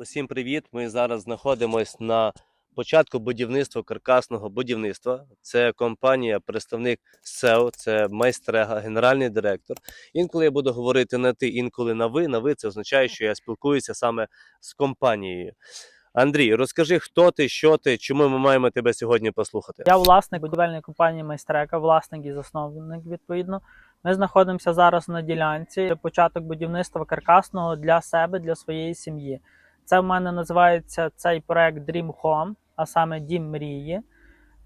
Усім привіт! Ми зараз знаходимося на початку будівництва каркасного будівництва. Це компанія, представник СЕО, це майстрега, генеральний директор. Інколи я буду говорити на ти, інколи на ви. На ви це означає, що я спілкуюся саме з компанією. Андрій, розкажи, хто ти, що ти, чому ми маємо тебе сьогодні послухати? Я власник будівельної компанії Майстрека, власник і засновник відповідно. Ми знаходимося зараз на ділянці. Початок будівництва каркасного для себе, для своєї сім'ї. Це в мене називається цей проект Dream Home, а саме Дім мрії.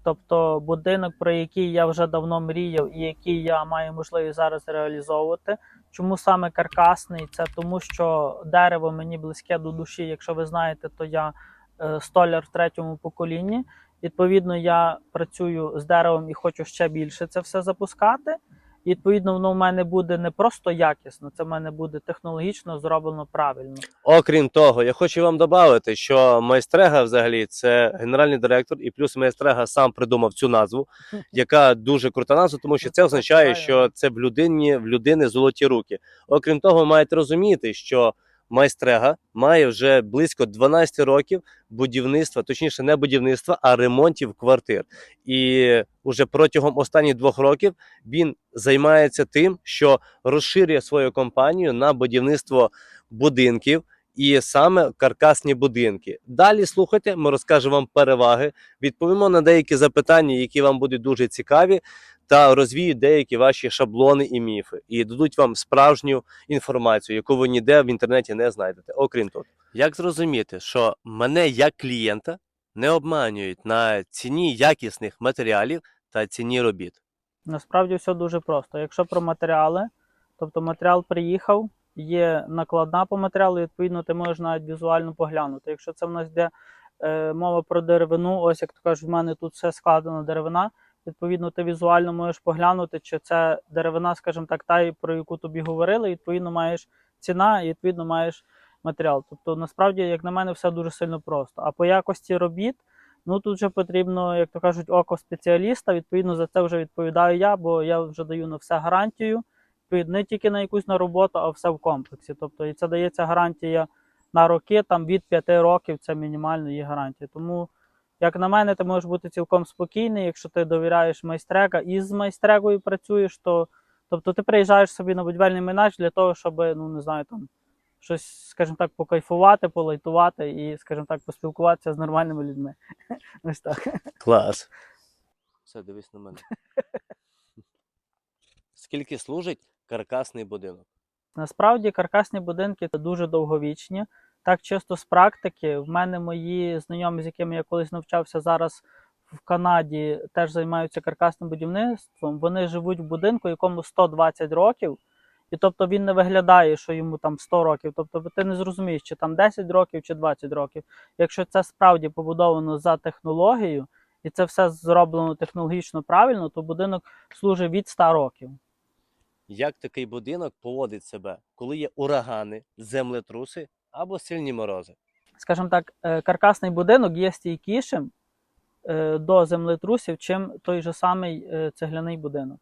Тобто будинок, про який я вже давно мріяв і який я маю можливість зараз реалізовувати. Чому саме каркасний? Це тому, що дерево мені близьке до душі. Якщо ви знаєте, то я е, столяр в третьому поколінні. Відповідно, я працюю з деревом і хочу ще більше це все запускати. І, відповідно, воно в мене буде не просто якісно, це в мене буде технологічно зроблено правильно. Окрім того, я хочу вам додати, що майстрега взагалі це генеральний директор, і плюс майстрега сам придумав цю назву, яка дуже крута назва, тому що це означає, що це в людині в людини золоті руки. Окрім того, ви маєте розуміти, що майстрега має вже близько 12 років будівництва, точніше, не будівництва, а ремонтів квартир. І уже протягом останніх двох років він займається тим, що розширює свою компанію на будівництво будинків. І саме каркасні будинки. Далі слухайте, ми розкажемо вам переваги, відповімо на деякі запитання, які вам будуть дуже цікаві, та розвіють деякі ваші шаблони і міфи, і дадуть вам справжню інформацію, яку ви ніде в інтернеті не знайдете. Окрім того, як зрозуміти, що мене як клієнта не обманюють на ціні якісних матеріалів та ціні робіт. Насправді все дуже просто. Якщо про матеріали, тобто матеріал приїхав, є накладна по матеріалу, відповідно, ти можеш навіть візуально поглянути. Якщо це в нас йде е, мова про деревину, ось як то кажуть, в мене тут все складено деревина. Відповідно, ти візуально можеш поглянути, чи це деревина, скажімо так, та, про яку тобі говорили, відповідно, маєш ціна і відповідно маєш матеріал. Тобто, насправді, як на мене, все дуже сильно просто. А по якості робіт, ну тут вже потрібно, як то кажуть, око спеціаліста. Відповідно, за це вже відповідаю я, бо я вже даю на все гарантію. Не тільки на якусь на роботу, а все в комплексі. Тобто, і це дається гарантія на роки, там від 5 років це мінімально є гарантія. Тому, як на мене, ти можеш бути цілком спокійний, якщо ти довіряєш майстрека і з майстрекою працюєш, то тобто ти приїжджаєш собі на будівельний менедж для того, щоб, ну не знаю, там щось, скажімо так, покайфувати, полайтувати і, скажімо так, поспілкуватися з нормальними людьми. Ось так. Клас. Все, дивись на мене. Скільки служить каркасний будинок? Насправді каркасні будинки це дуже довговічні. Так чисто з практики. В мене мої знайомі, з якими я колись навчався зараз в Канаді, теж займаються каркасним будівництвом. Вони живуть в будинку, якому 120 років, і тобто він не виглядає, що йому там 100 років. Тобто ти не зрозумієш, чи там 10 років, чи 20 років. Якщо це справді побудовано за технологією, і це все зроблено технологічно правильно, то будинок служить від 100 років. Як такий будинок поводить себе, коли є урагани, землетруси або сильні морози? скажімо так, е, каркасний будинок є стійкішим е, до землетрусів, чим той же самий е, цегляний будинок.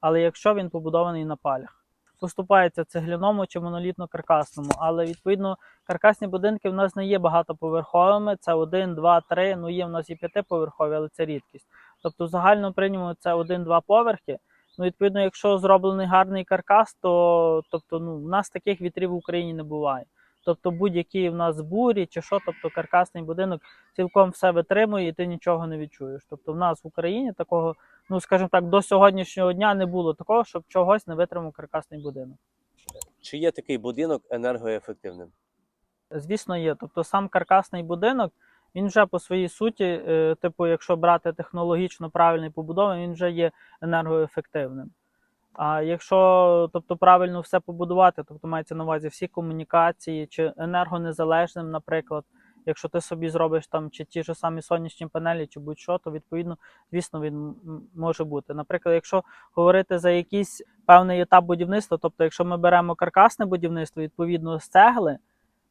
Але якщо він побудований на палях, поступається цегляному чи монолітно-каркасному. Але відповідно каркасні будинки в нас не є багатоповерховими. Це один, два, три. Ну є в нас і п'ятиповерхові, але це рідкість. Тобто, в загальному це один-два поверхи. Ну, відповідно, якщо зроблений гарний каркас, то тобто, ну, в нас таких вітрів в Україні не буває. Тобто будь-які в нас бурі чи що, тобто каркасний будинок цілком все витримує і ти нічого не відчуєш. Тобто в нас в Україні такого, ну скажімо так, до сьогоднішнього дня не було такого, щоб чогось не витримав каркасний будинок. Чи є такий будинок енергоефективним? Звісно, є. Тобто сам каркасний будинок, він вже по своїй суті, е, типу, якщо брати технологічно правильний побудований, він вже є енергоефективним. А якщо тобто, правильно все побудувати, тобто мається на увазі всі комунікації чи енергонезалежним, наприклад, якщо ти собі зробиш там чи ті ж самі сонячні панелі, чи будь-що, то відповідно, звісно, він може бути. Наприклад, якщо говорити за якийсь певний етап будівництва, тобто, якщо ми беремо каркасне будівництво, відповідно з цегли,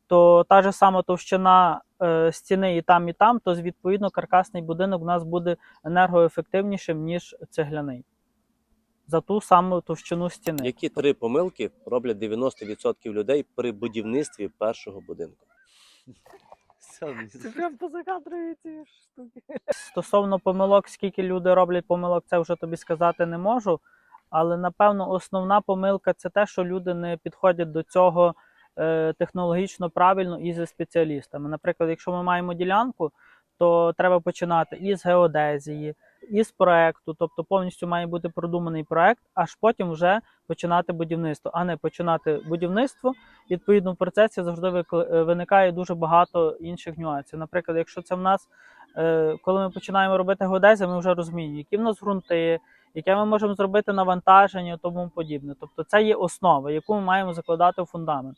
то та ж сама товщина е, стіни і там, і там, то відповідно каркасний будинок у нас буде енергоефективнішим, ніж цегляний. За ту саму товщину стіни. Які три помилки роблять 90% людей при будівництві першого будинку? Це прям поза кадрові ці штуки. Стосовно помилок, скільки люди роблять помилок, це вже тобі сказати не можу. Але напевно основна помилка це те, що люди не підходять до цього е, технологічно правильно і зі спеціалістами. Наприклад, якщо ми маємо ділянку, то треба починати із геодезії, із проекту, тобто повністю має бути продуманий проект, аж потім вже починати будівництво, а не починати будівництво. Відповідно, в процесі завжди е, виникає дуже багато інших нюансів. Наприклад, якщо це в нас, е, коли ми починаємо робити геодезію, ми вже розуміємо, які в нас ґрунти, яке ми можемо зробити навантаження і тому подібне. Тобто це є основа, яку ми маємо закладати в фундамент.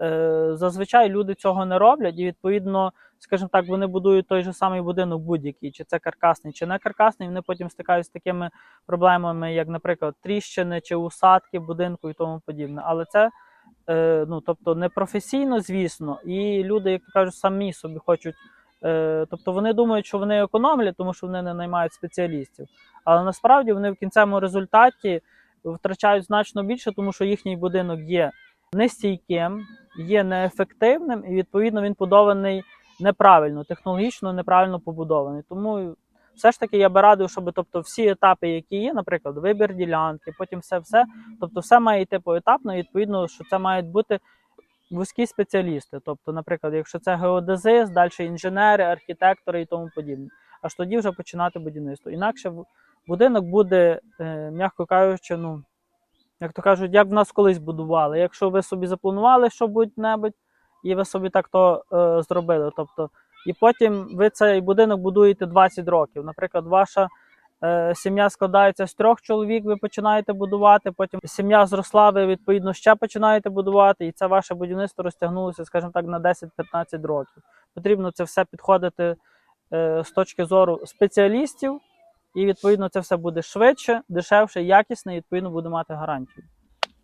Е, Зазвичай люди цього не роблять, і відповідно, скажімо так, вони будують той же самий будинок будь-який, чи це каркасний, чи не каркасний. Вони потім стикаються з такими проблемами, як, наприклад, тріщини чи усадки будинку і тому подібне. Але це е, ну, тобто, не професійно, звісно, і люди, як кажуть, самі собі хочуть. Е, тобто вони думають, що вони економлять, тому що вони не наймають спеціалістів. Але насправді вони в кінцевому результаті втрачають значно більше, тому що їхній будинок є нестійким, є неефективним, і відповідно він побудований неправильно, технологічно неправильно побудований. Тому все ж таки я би радив, щоб тобто, всі етапи, які є, наприклад, вибір ділянки, потім все-все, тобто все має йти поетапно, і відповідно, що це мають бути вузькі спеціалісти. Тобто, наприклад, якщо це геодезист, далі інженери, архітектори і тому подібне. Аж тоді вже починати будівництво. Інакше будинок буде, е, м'яко кажучи, ну, як то кажуть, як в нас колись будували. Якщо ви собі запланували що будь-небудь, і ви собі так то е, зробили. Тобто, і потім ви цей будинок будуєте 20 років. Наприклад, ваша е, сім'я складається з трьох чоловік, ви починаєте будувати, потім сім'я зросла, ви відповідно ще починаєте будувати, і це ваше будівництво розтягнулося, скажімо так, на 10-15 років. Потрібно це все підходити е, з точки зору спеціалістів, і відповідно це все буде швидше, дешевше, якісне, і відповідно буде мати гарантію.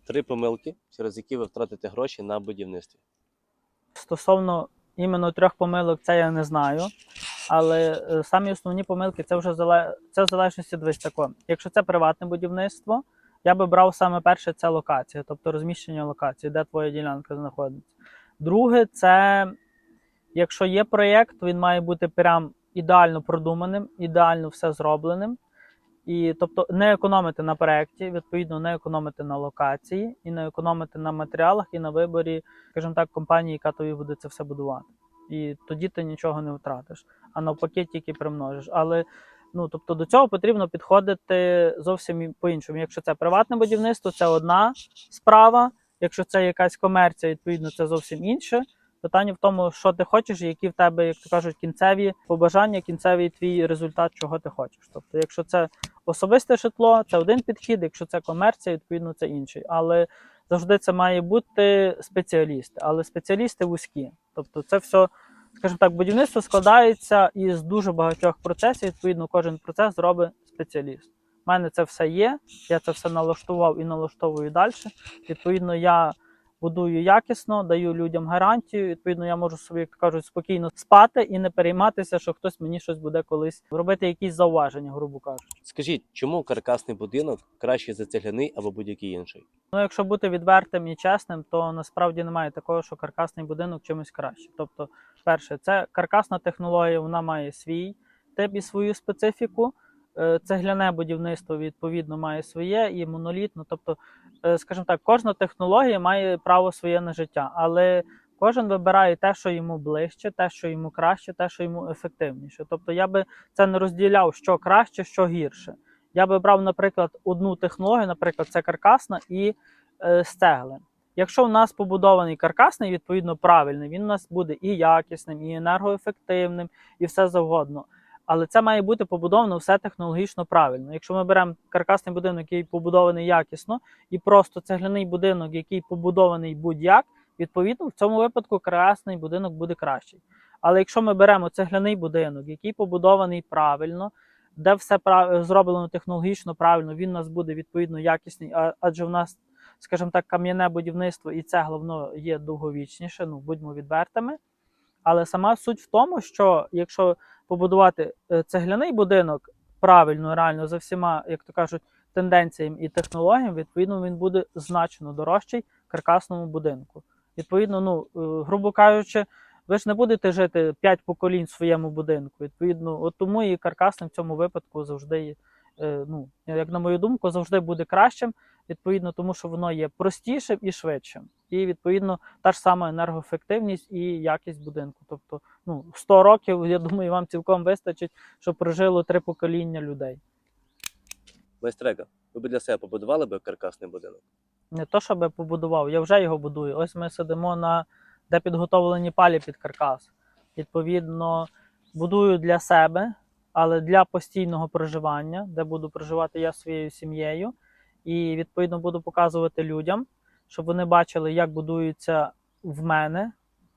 Три помилки, через які ви втратите гроші на будівництві. Стосовно іменно трьох помилок, це я не знаю. Але е, самі основні помилки це вже зале... це в залежності дивись тако. Якщо це приватне будівництво, я би брав саме перше це локація, тобто розміщення локації, де твоя ділянка знаходиться. Друге, це якщо є проєкт, він має бути прям ідеально продуманим, ідеально все зробленим. І тобто не економити на проєкті, відповідно, не економити на локації, і не економити на матеріалах і на виборі, скажімо так, компанії, яка тобі буде це все будувати. І тоді ти нічого не втратиш, а навпаки, тільки примножиш. Але ну тобто до цього потрібно підходити зовсім по-іншому. Якщо це приватне будівництво, це одна справа. Якщо це якась комерція, відповідно, це зовсім інше. Питання в тому, що ти хочеш, які в тебе, як то кажуть, кінцеві побажання, кінцевий твій результат, чого ти хочеш. Тобто, якщо це особисте житло, це один підхід, якщо це комерція, відповідно, це інший. Але завжди це має бути спеціалісти, але спеціалісти вузькі. Тобто, це все, скажімо так, будівництво складається із дуже багатьох процесів. Відповідно, кожен процес зробить спеціаліст. У мене це все є. Я це все налаштував і налаштовую далі. Відповідно, я будую якісно, даю людям гарантію. Відповідно, я можу собі як кажуть спокійно спати і не перейматися, що хтось мені щось буде колись робити, якісь зауваження, грубо кажучи. Скажіть, чому каркасний будинок краще за цегляний або будь-який інший? Ну, якщо бути відвертим і чесним, то насправді немає такого, що каркасний будинок чимось краще. Тобто, перше, це каркасна технологія, вона має свій тип і свою специфіку. Е, Цегляне будівництво відповідно має своє і монолітно. Тобто, скажімо так, кожна технологія має право своє на життя, але кожен вибирає те, що йому ближче, те, що йому краще, те, що йому ефективніше. Тобто я би це не розділяв, що краще, що гірше. Я би брав, наприклад, одну технологію, наприклад, це каркасна і е, з цегли. Якщо у нас побудований каркасний, відповідно правильний, він у нас буде і якісним, і енергоефективним, і все завгодно. Але це має бути побудовано все технологічно правильно. Якщо ми беремо каркасний будинок, який побудований якісно, і просто цегляний будинок, який побудований будь-як, відповідно в цьому випадку каркасний будинок буде кращий. Але якщо ми беремо цегляний будинок, який побудований правильно, де все зроблено технологічно правильно, він у нас буде відповідно якісний, адже в нас, скажімо так, кам'яне будівництво і цегла воно є довговічніше, ну будьмо відвертими. Але сама суть в тому, що якщо побудувати е, цегляний будинок правильно, реально за всіма, як то кажуть, тенденціями і технологіями, відповідно, він буде значно дорожчий каркасному будинку. Відповідно, ну, е, грубо кажучи, ви ж не будете жити 5 поколінь в своєму будинку. Відповідно, от тому і каркасне в цьому випадку завжди, є, е, ну, як на мою думку, завжди буде кращим, відповідно, тому що воно є простішим і швидшим. І відповідно та ж сама енергоефективність і якість будинку. Тобто, ну, 100 років, я думаю, вам цілком вистачить, щоб прожило три покоління людей. Майстрега, ви б для себе побудували б каркасний будинок? Не то, щоб я побудував, я вже його будую. Ось ми сидимо на де підготовлені палі під каркас. Відповідно, будую для себе, але для постійного проживання, де буду проживати я своєю сім'єю. І відповідно буду показувати людям, щоб вони бачили, як будується в мене.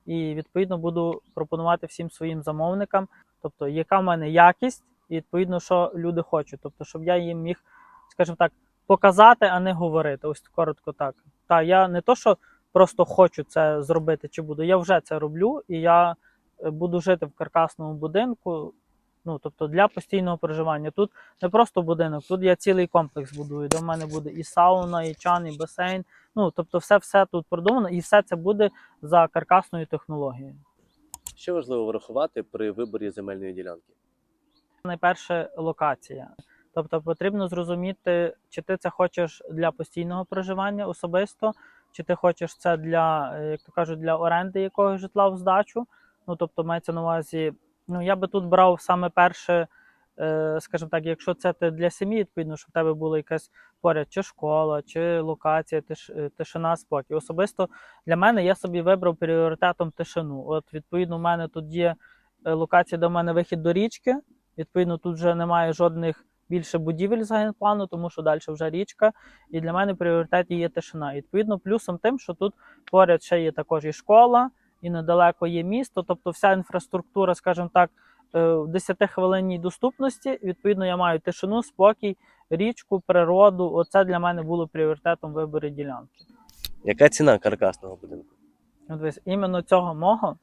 І відповідно буду пропонувати всім своїм замовникам, тобто, яка в мене якість, і відповідно, що люди хочуть. Тобто, щоб я їм міг, скажімо так, показати, а не говорити. Ось коротко так. Та я не то, що просто хочу це зробити чи буду. Я вже це роблю, і я е, буду жити в каркасному будинку. Ну, тобто для постійного проживання. Тут не просто будинок, тут я цілий комплекс будую. В мене буде і сауна, і чан, і басейн. Ну, тобто, все, все тут продумано, і все це буде за каркасною технологією. Що важливо врахувати при виборі земельної ділянки? Найперше локація. Тобто потрібно зрозуміти, чи ти це хочеш для постійного проживання особисто, чи ти хочеш це для, е, як то кажуть, для оренди якогось житла в здачу. Ну тобто мається на увазі, ну я би тут брав саме перше, скажімо так, якщо це ти для сім'ї, відповідно, щоб в тебе була якась поряд чи школа, чи локація, тиш, е, тишина, спокій. Особисто для мене я собі вибрав пріоритетом тишину. От відповідно, в мене тут є е, локація, де в мене вихід до річки. Відповідно, тут вже немає жодних більше будівель з генплану, тому що далі вже річка. І для мене в пріоритеті є тишина. І, відповідно, плюсом тим, що тут поряд ще є також і школа, і недалеко є місто. Тобто вся інфраструктура, скажімо так, е, в 10-хвилинній доступності. Відповідно, я маю тишину, спокій, річку, природу. Оце для мене було пріоритетом вибору ділянки. Яка ціна каркасного будинку? От дивись, іменно цього мого,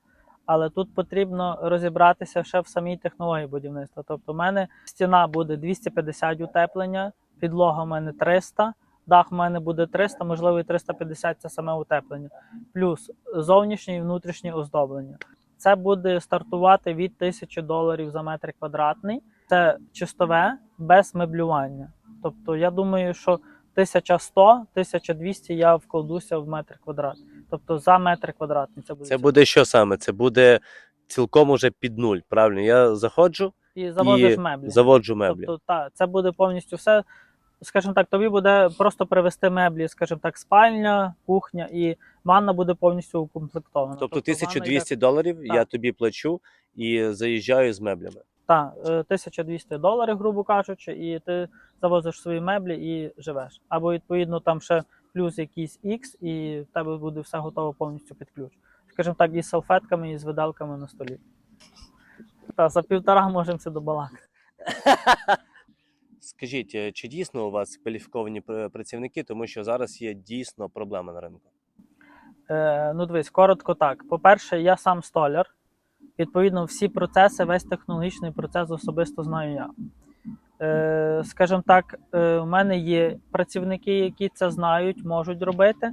але тут потрібно розібратися ще в самій технології будівництва. Тобто, в мене стіна буде 250 утеплення, підлога в мене 300, дах в мене буде 300, можливо, і 350 це саме утеплення, плюс зовнішнє і внутрішнє оздоблення. Це буде стартувати від 1000 доларів за метр квадратний. Це чистове без меблювання. Тобто, я думаю, що 1100-1200 я вкладуся в метр квадратний. Тобто за метр квадратний це буде. Це буде що саме? Це буде цілком уже під нуль. Правильно? Я заходжу, і заводиш і меблі. заводжу меблі. Тобто, та, це буде повністю все. Скажімо так, тобі буде просто привезти меблі, скажімо так, спальня, кухня і ванна буде повністю укомплектована. Тобто ванна 1200 доларів я тобі плачу і заїжджаю з меблями. Так, 1200 доларів, грубо кажучи, і ти завозиш свої меблі і живеш. Або відповідно там ще плюс якийсь X, і в тебе буде все готово повністю під ключ. Скажімо так, із салфетками, і з видалками на столі. Та за півтора можемо це добалакати. Скажіть, е, чи дійсно у вас кваліфіковані працівники, тому що зараз є дійсно проблема на ринку? Е, ну, дивись, коротко так. По-перше, я сам столяр. Відповідно, всі процеси, весь технологічний процес особисто знаю я. Е, скажімо так, е, у мене є працівники, які це знають, можуть робити,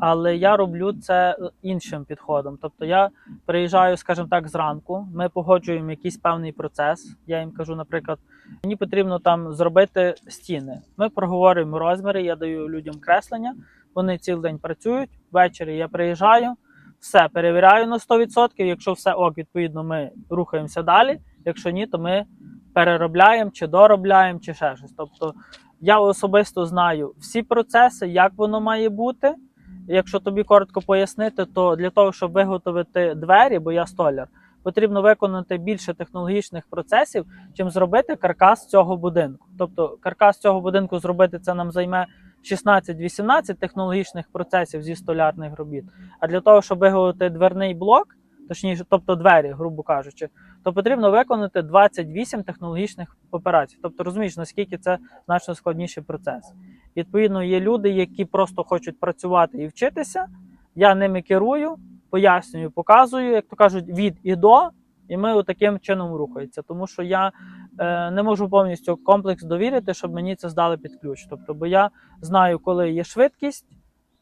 але я роблю це іншим підходом. Тобто я приїжджаю, скажімо так, зранку, ми погоджуємо якийсь певний процес. Я їм кажу, наприклад, мені потрібно там зробити стіни. Ми проговорюємо розміри, я даю людям креслення, вони цілий день працюють. Ввечері я приїжджаю, все перевіряю на 100%. Якщо все ок, відповідно, ми рухаємося далі. Якщо ні, то ми переробляємо чи доробляємо, чи ще щось. Тобто я особисто знаю всі процеси, як воно має бути. Якщо тобі коротко пояснити, то для того, щоб виготовити двері, бо я столяр, потрібно виконати більше технологічних процесів, чим зробити каркас цього будинку. Тобто, каркас цього будинку зробити це нам займе 16-18 технологічних процесів зі столярних робіт. А для того, щоб виготовити дверний блок, точніше, тобто двері, грубо кажучи, то потрібно виконати 28 технологічних операцій. Тобто, розумієш, наскільки це значно складніший процес. Відповідно, є люди, які просто хочуть працювати і вчитися. Я ними керую, пояснюю, показую, як то кажуть, від і до, і ми таким чином рухаємося. Тому що я е, не можу повністю комплекс довірити, щоб мені це здали під ключ. Тобто, бо я знаю, коли є швидкість,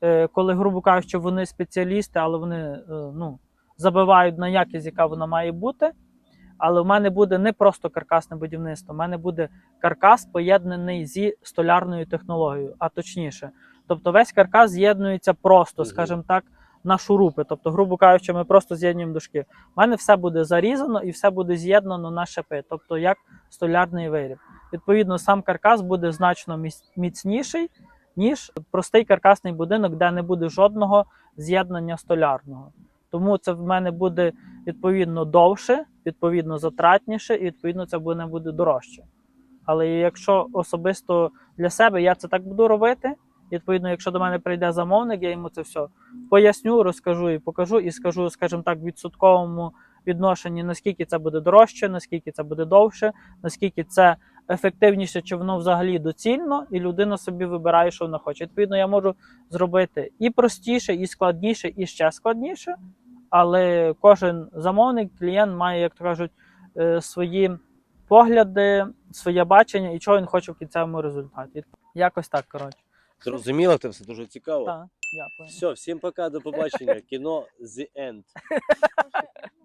е, коли, грубо кажучи, вони спеціалісти, але вони е, ну, забивають на якість, яка вона має бути. Але в мене буде не просто каркасне будівництво, в мене буде каркас поєднаний зі столярною технологією, а точніше. Тобто весь каркас з'єднується просто, скажімо так, на шурупи. Тобто, грубо кажучи, ми просто з'єднуємо дошки. У мене все буде зарізано і все буде з'єднано на шипи, тобто як столярний виріб. Відповідно, сам каркас буде значно міцніший, ніж простий каркасний будинок, де не буде жодного з'єднання столярного. Тому це в мене буде відповідно довше, відповідно затратніше, і відповідно це буде, буде дорожче. Але якщо особисто для себе я це так буду робити, відповідно, якщо до мене прийде замовник, я йому це все поясню, розкажу і покажу, і скажу, скажімо так, в відсотковому відношенні, наскільки це буде дорожче, наскільки це буде довше, наскільки це ефективніше, чи воно взагалі доцільно, і людина собі вибирає, що вона хоче. Відповідно, я можу зробити і простіше, і складніше, і ще складніше. Але кожен замовник, клієнт має, як то кажуть, е, свої погляди, своє бачення і чого він хоче в кінцевому результаті. Якось так, коротше. Зрозуміло, це все дуже цікаво. Так, дякую. Все, всім пока, до побачення. Кіно The End.